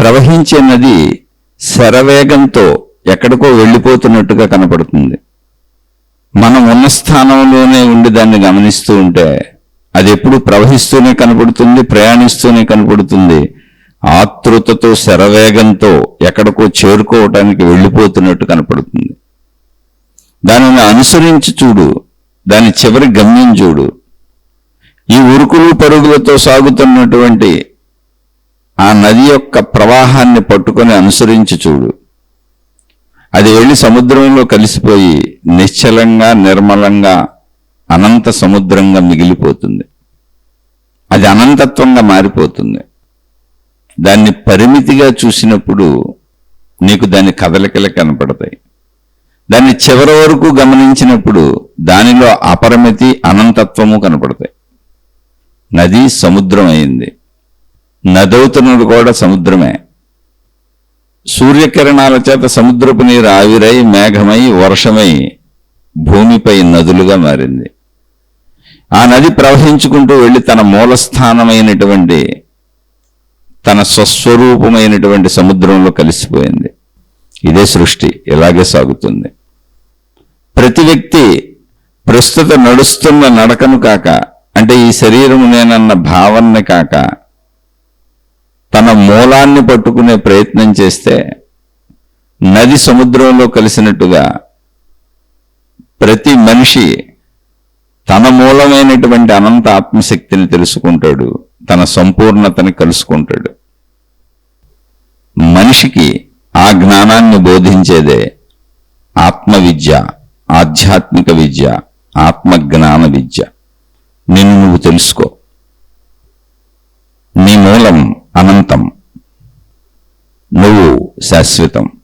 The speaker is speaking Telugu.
ప్రవహించే నది శరవేగంతో ఎక్కడికో వెళ్ళిపోతున్నట్టుగా కనపడుతుంది. మనం ఉన్న స్థానంలోనే ఉండి దాన్ని గమనిస్తూ ఉంటే అది ఎప్పుడు ప్రవహిస్తూనే కనపడుతుంది ప్రయాణిస్తూనే కనపడుతుంది. ఆతృతతో శరవేగంతో ఎక్కడికో చేరుకోవటానికి వెళ్ళిపోతున్నట్టు కనపడుతుంది. దానిని అనుసరించి చూడు దాని చివరి గమ్యం చూడు. ఈ ఉరుకులు పరుగులతో సాగుతున్నటువంటి ఆ నది యొక్క ప్రవాహాన్ని పట్టుకొని అనుసరించి చూడు. అది వెళ్ళి సముద్రంలో కలిసిపోయి నిశ్చలంగా నిర్మలంగా అనంత సముద్రంగా మిగిలిపోతుంది. అది అనంతత్వంగా మారిపోతుంది. దాన్ని పరిమితిగా చూసినప్పుడు నీకు దాని కదలికలు కనపడతాయి. దాన్ని చివరి వరకు గమనించినప్పుడు దానిలో అపరిమితి అనంతత్వము కనపడతాయి. నది సముద్రం అయింది. నదవుతున్నది కూడా సముద్రమే. సూర్యకిరణాల చేత సముద్రపు నీరు ఆవిరై మేఘమై వర్షమై భూమిపై నదులుగా మారింది. ఆ నది ప్రవహించుకుంటూ వెళ్ళి తన మూలస్థానమైనటువంటి తన స్వస్వరూపమైనటువంటి సముద్రంలో కలిసిపోయింది. ఇదే సృష్టి ఇలాగే సాగుతుంది. ప్రతి వ్యక్తి ప్రస్తుత నడుస్తున్న నడకను కాక అంటే ఈ శరీరము నేనన్న భావన కాక తన మూలాన్ని పట్టుకునే ప్రయత్నం చేస్తే నది సముద్రంలో కలిసినట్టుగా ప్రతి మనిషి తన మూలమైనటువంటి అనంత ఆత్మశక్తిని తెలుసుకుంటాడు తన సంపూర్ణతని కలుసుకుంటాడు. మనిషికి ఆ జ్ఞానాన్ని బోధించేదే ఆత్మ విద్య ఆధ్యాత్మిక విద్య ఆత్మజ్ఞాన విద్య. నిన్ను నువ్వు తెలుసుకో. శాశ్వతం.